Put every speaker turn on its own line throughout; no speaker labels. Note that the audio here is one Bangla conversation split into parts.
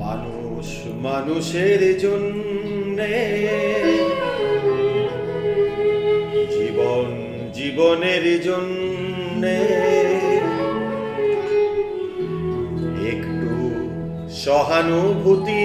মানুষ মানুষের জন্যে জীবন জীবনের জন্যে একটু সহানুভূতি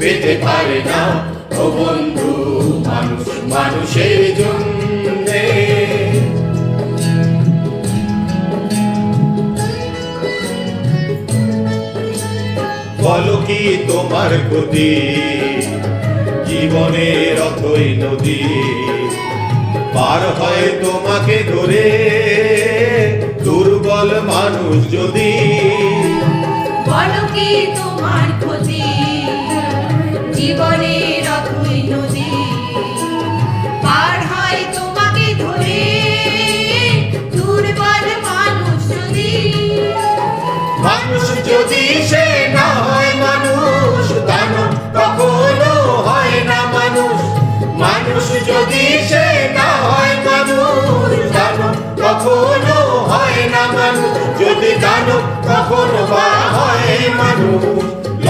পেতে পারে না। ও বন্ধু, মানুষ, মানুষের জন্যে।
বলো কি তোমার ক্ষতি জীবনের অথই নদী। পার হয় তোমাকে ধরে, দুর্বল মানুষ যদি